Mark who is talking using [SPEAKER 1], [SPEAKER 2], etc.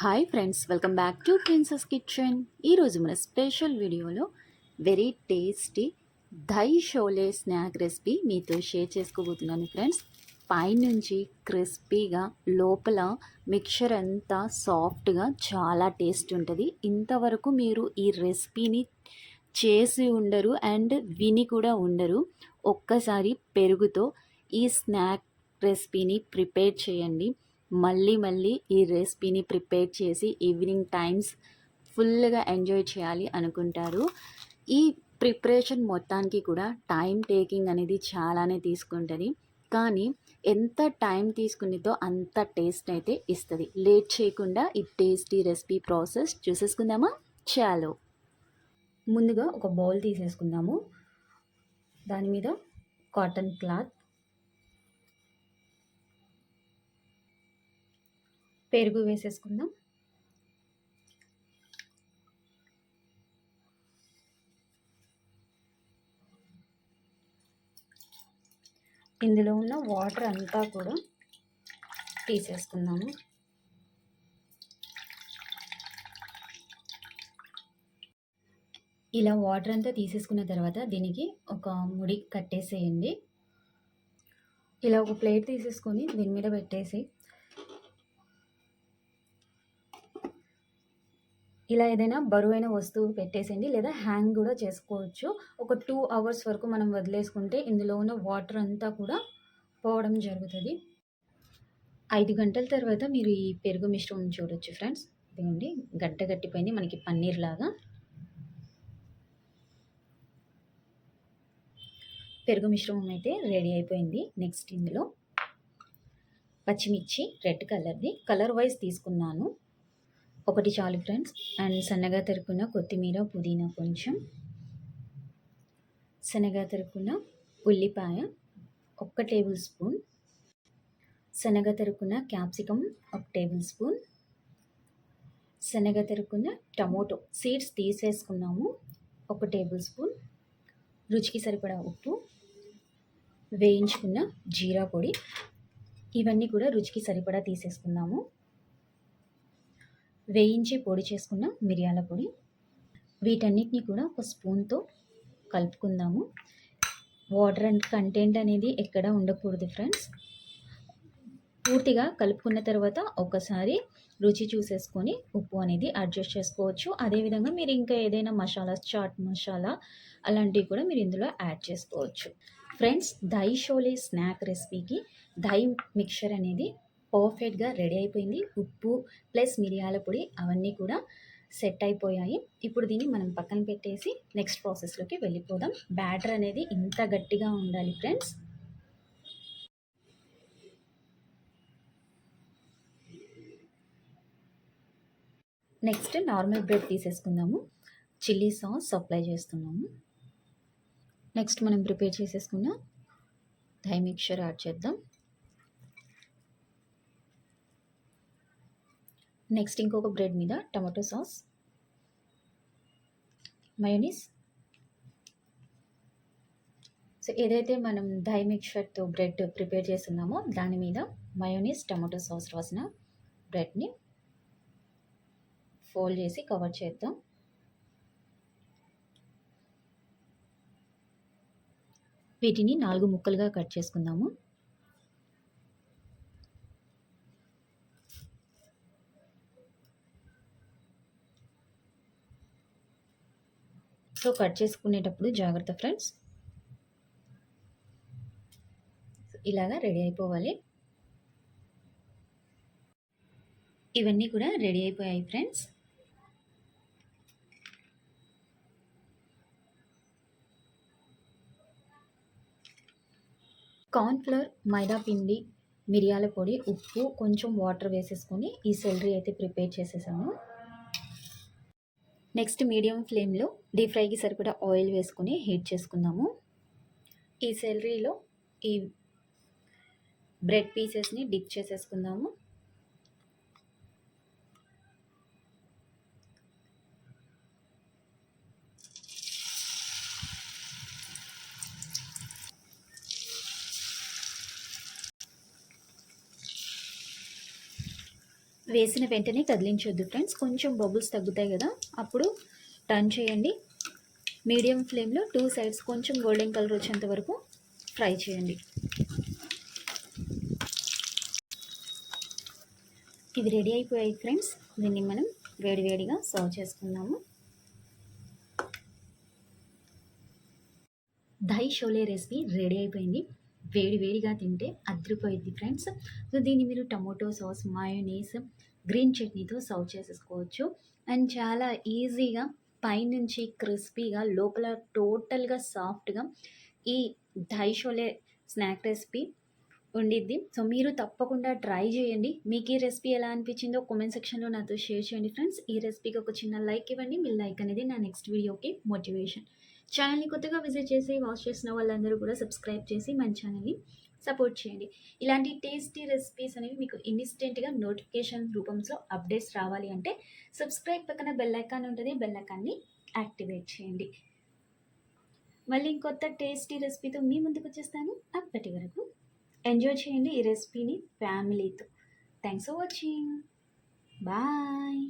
[SPEAKER 1] Hi friends welcome back to princess kitchen ఈరోజు మన special వీడియోలో very tasty dahi sholay snack recipe మీతో share చేసుకోబోతున్నాను ఫ్రెండ్స్ పైనుంచి క్రిస్పీగా లోపల మిక్చర్ అంతా సాఫ్ట్గా చాలా టేస్ట్ ఉంటుంది. ఇంతవరకు మీరు ఈ రెసిపీని చేసి ఉండరు అండ్ విని కూడా ఉండరు. ఒక్కసారి పెరుగుతో ఈ స్నాక్ రెసిపీని ప్రిపేర్ చేయండి. మళ్ళీ మళ్ళీ ఈ రెసిపీని ప్రిపేర్ చేసి ఈవినింగ్ టైమ్స్ ఫుల్గా ఎంజాయ్ చేయాలి అనుకుంటారు. ఈ ప్రిపరేషన్ మొత్తానికి కూడా టైం టేకింగ్ అనేది చాలానే తీసుకుంటుంది. కానీ ఎంత టైం తీసుకునేదో అంత టేస్ట్ అయితే ఇస్తుంది. లేట్ చేయకుండా ఈ టేస్టీ రెసిపీ ప్రాసెస్ చూసేసుకుందామా? చాలో. ముందుగా ఒక బౌల్ తీసేసుకుందాము. దాని మీద కాటన్ క్లాత్ పెరుగు వేసేసుకుందాం. ఇందులో ఉన్న వాటర్ అంతా కూడా తీసేసుకుందాము. ఇలా వాటర్ అంతా తీసేసుకున్న తర్వాత దీనికి ఒక ముడి కట్టేసేయండి. ఇలా ఒక ప్లేట్ తీసేసుకొని దీని మీద పెట్టేసి ఇలా ఏదైనా బరువైన వస్తువు పెట్టేసేయండి లేదా హ్యాంగ్ కూడా చేసుకోవచ్చు. ఒక టూ అవర్స్ వరకు మనం వదిలేసుకుంటే ఇందులో ఉన్న వాటర్ అంతా కూడా పోవడం జరుగుతుంది. ఐదు గంటల తర్వాత మీరు ఈ పెరుగు మిశ్రమం చూడొచ్చు ఫ్రెండ్స్. ఇదిగోండి గడ్డ గట్టిపోయింది. మనకి పన్నీర్ లాగా. పెరుగు మిశ్రమం అయితే రెడీ అయిపోయింది. నెక్స్ట్ ఇందులో పచ్చిమిర్చి రెడ్ కలర్ది. కలర్ వైజ్ తీసుకున్నాను. ఒకటి చాలు ఫ్రెండ్స్. అండ్ సన్నగా తరుకున్న కొత్తిమీర పుదీనా కొంచెం. సన్నగా తరుకున్న ఉల్లిపాయ ఒక్క టేబుల్ స్పూన్. శనగ తరుకున్న క్యాప్సికమ్ ఒక టేబుల్ స్పూన్. శనగ తరుకున్న టమోటో సీడ్స్ తీసేసుకున్నాము ఒక టేబుల్ స్పూన్. రుచికి సరిపడా ఉప్పు. వేయించుకున్న జీరా పొడి. ఇవన్నీ కూడా రుచికి సరిపడా తీసేసుకున్నాము. వేయించి పొడి చేసుకున్న మిరియాల పొడి. వీటన్నిటిని కూడా ఒక స్పూన్తో కలుపుకుందాము. వాటర్ అండ్ కంటెంట్ అనేది ఎక్కడ ఉండకూడదు ఫ్రెండ్స్. పూర్తిగా కలుపుకున్న తర్వాత ఒకసారి రుచి చూసేసుకొని ఉప్పు అనేది అడ్జస్ట్ చేసుకోవచ్చు. అదేవిధంగా మీరు ఇంకా ఏదైనా మసాలా చాట్ మసాలా అలాంటివి కూడా మీరు ఇందులో యాడ్ చేసుకోవచ్చు. ఫ్రెండ్స్ దై షోలే స్నాక్ రెసిపీకి దై మిక్చర్ అనేది పర్ఫెక్ట్గా రెడీ అయిపోయింది. ఉప్పు ప్లస్ మిరియాల పొడి అవన్నీ కూడా సెట్ అయిపోయాయి. ఇప్పుడు దీన్ని మనం పక్కన పెట్టేసి నెక్స్ట్ ప్రాసెస్లోకి వెళ్ళిపోదాం. బ్యాటర్ అనేది ఇంత గట్టిగా ఉండాలి ఫ్రెండ్స్. నెక్స్ట్ నార్మల్ బ్రెడ్ తీసేసుకుందాము. చిల్లీ సాస్ సప్లై చేస్తున్నాము. నెక్స్ట్ మనం ప్రిపేర్ చేసేసుకున్న థై మిక్చర్ యాడ్ చేద్దాం. నెక్స్ట్ ఇంకొక బ్రెడ్ మీద టమాటో సాస్ మయోనీస్ సో ఏదైతే మనం దై మిక్చర్తో బ్రెడ్ ప్రిపేర్ చేస్తున్నామో దాని మీద మయోనీస్ టమాటో సాస్ రాసిన బ్రెడ్ని ఫోల్డ్ చేసి కవర్ చేద్దాం. వీటిని నాలుగు ముక్కలుగా కట్ చేసుకుందాము. సో కట్ చేసుకునేటప్పుడు జాగ్రత్త ఫ్రెండ్స్. ఇలాగా రెడీ అయిపోవాలి. ఇవన్నీ కూడా రెడీ అయిపోయాయి ఫ్రెండ్స్. కార్న్ఫ్లవర్ మైదా పిండి మిరియాల పొడి ఉప్పు కొంచెం వాటర్ వేసేసుకొని ఈ సెలరీ అయితే ప్రిపేర్ చేసేసాము. నెక్స్ట్ మీడియం ఫ్లేమ్లో డీప్ ఫ్రైకి సరిపడా ఆయిల్ వేసుకొని హీట్ చేసుకుందాము. ఈ సెలరీలో ఈ బ్రెడ్ పీసెస్ని డిప్ చేసేసుకుందాము. వేసిన వెంటనే కదిలించొద్దు ఫ్రెండ్స్ కొంచెం బబుల్స్ తగ్గుతాయి కదా. అప్పుడు టర్న్ చేయండి. మీడియం ఫ్లేమ్లో టూ సైడ్స్ కొంచెం గోల్డెన్ కలర్ వచ్చేంత వరకు ఫ్రై చేయండి. ఇవి రెడీ అయిపోయాయి ఫ్రెండ్స్ దీన్ని మనం వేడివేడిగా సర్వ్ చేసుకుందాము. దహి షోలే రెసిపీ రెడీ అయిపోయింది. వేడి వేడిగా తింటే అదిరిపోయింది ఫ్రెండ్స్ సో దీన్ని మీరు టమోటో సాస్ మయోనీస్ గ్రీన్ చట్నీతో సర్వ్ చేసేసుకోవచ్చు. అండ్ చాలా ఈజీగా పైనుంచి క్రిస్పీగా లోపల టోటల్గా సాఫ్ట్గా ఈ దహి షోలే స్నాక్ రెసిపీ ఉండిద్ది. సో మీరు తప్పకుండా ట్రై చేయండి. మీకు ఈ రెసిపీ ఎలా అనిపించిందో కామెంట్ సెక్షన్లో నాతో షేర్ చేయండి ఫ్రెండ్స్. ఈ రెసిపీకి ఒక చిన్న లైక్ ఇవ్వండి. మీ లైక్ అనేది నా నెక్స్ట్ వీడియోకి మోటివేషన్. ఛానల్ని కొత్తగా విజిట్ చేసి వాచ్ చేసిన వాళ్ళందరూ కూడా సబ్స్క్రైబ్ చేసి మన ఛానల్ని సపోర్ట్ చేయండి. ఇలాంటి టేస్టీ రెసిపీస్ అనేవి మీకు ఇన్స్టెంట్గా నోటిఫికేషన్ రూపంలో అప్డేట్స్ రావాలి అంటే సబ్స్క్రైబ్ పక్కన బెల్ ఐకాన్ ఉంటుంది. బెల్ ఐకాన్ని యాక్టివేట్ చేయండి. మళ్ళీ ఇంకొత్త టేస్టీ రెసిపీతో మీ ముందుకు వచ్చేస్తాను. అప్పటి వరకు ఎంజాయ్ చేయండి ఈ రెసిపీని ఫ్యామిలీతో. Thanks for watching. బాయ్.